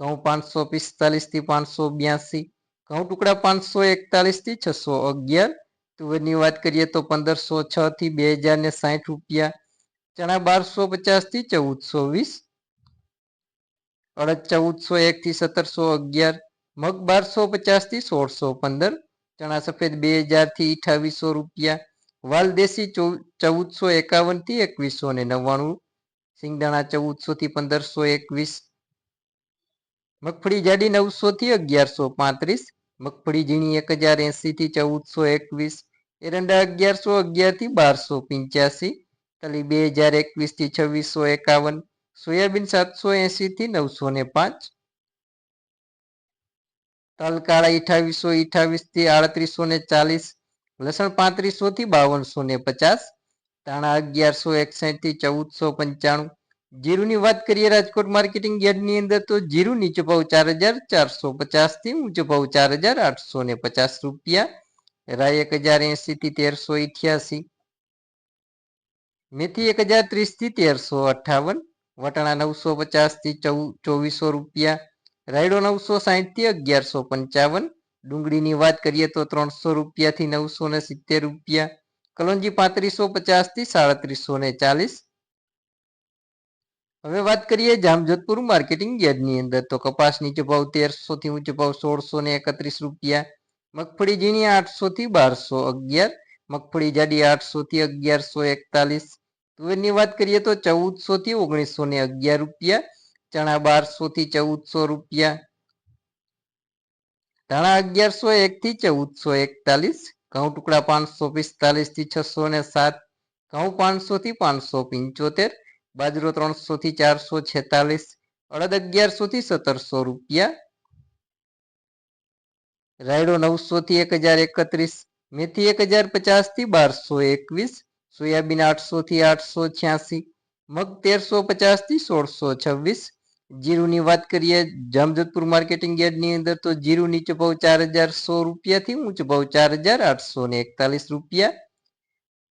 ઘઉં પાંચસો પિસ્તાલીસથી પાંચસો બ્યાસી, ઘઉં ટુકડા પાંચસો એકતાલીસથી છસો અગિયાર. તુવેરની વાત કરીએ તો પંદરસો છ થી બે હજાર ને સાઠ રૂપિયા. ચણા બારસો પચાસથી ચૌદસો વીસ. અડદ ચૌદસો એક થી સત્તરસો અગિયાર. મગ બારસો પચાસથી સોળસો પંદર. ચણા સફેદ બે હજારથી અઠાવીસો રૂપિયા. વાલ દેશી ચૌદસો એકાવનથી એકવીસો ને નવ્વાણું. સિંગદાણા ચૌદસો થી પંદરસો એકવીસ. મગફળી જાડી નવસો થી અગિયારસો પાંત્રીસ, મગફળી ઝીણી એક હજાર એસી થી ચૌદસો એકવીસ, એરંડા અગિયારસો અગિયારથી બારસો પંચ્યાસી, તલી બે હજાર એકવીસથી છવ્વીસો એકાવન, સોયાબીન સાતસો એસી થી નવસો ને પાંચ તલ કાળા અઠાવીસો અઠાવીસથી આડત્રીસો ને ચાલીસ, લસણ પાંત્રીસો થી બાવનસો ને પચાસ, ધાણા અગિયારસો એકસાઠથી ચૌદસો પંચાણું જીરુની વાત કરીએ રાજકોટ માર્કેટિંગ યાર્ડની અંદર તો જીરું નીચો ભાવ ચાર હજાર, ચારસો પચાસથી ઊંચો ભાવ ચાર હજાર, આઠસો ને પચાસ રૂપિયા. રાય એક હજાર એસી થી તેરસો ઇઠ્યાસી. મેથી એક હજાર ત્રીસથી તેરસો અઠાવન. વટાણા નવસો પચાસથી ચોવીસો રૂપિયા. રાયડો નવસો સાહીઠથી અગિયારસો પંચાવન. ડુંગળીની વાત કરીએ તો ત્રણસો રૂપિયા થી નવસો ને સિત્તેર રૂપિયા. કલોંજી પાંત્રીસો પચાસથી સાડત્રીસો ને ચાલીસ. હવે વાત કરીએ જામજોધપુર માર્કેટિંગ યાર્ડની અંદર. તો કપાસ નીચો ભાવ તેરસો થી ઊંચો ભાવ સોળસો ને એકત્રીસ રૂપિયા. મગફળી ઝીણી આઠસો થી બારસો અગિયાર. મગફળી જાડી આઠસો થી અગિયારસો એકતાલીસ. તુવેરની વાત કરીએ તો ચૌદસો થી ઓગણીસો ને અગિયાર રૂપિયા. ચણા બારસો થી ચૌદસો રૂપિયા. ધાણા અગિયારસો એક થી ચૌદસો એકતાલીસ. ઘઉં ટુકડા પાંચસો પિસ્તાલીસથી છસો ને સાત. ઘઉં પાંચસો થી પાંચસો પંચોતેર. બાજરો ત્રણસો થી ચારસો છેતાલીસ, અડદ અગિયારસો થી સત્તરસો રૂપિયા. રાયડો નવસો થી એક હજાર એકત્રીસ, મેથી એક હજાર પચાસથી બારસો એકવીસ, સોયાબીન આઠસો થી આઠસો છ્યાસી, મગ તેરસો પચાસથી સોળસો છવ્વીસ. જીરુની વાત કરીએ, જામજોધપુર માર્કેટિંગ યાર્ડની અંદર તો જીરું નીચો ભાવ ચાર હજાર સો રૂપિયાથી ઊંચો ભાવ ચાર હજાર આઠસો ને એકતાલીસ રૂપિયા.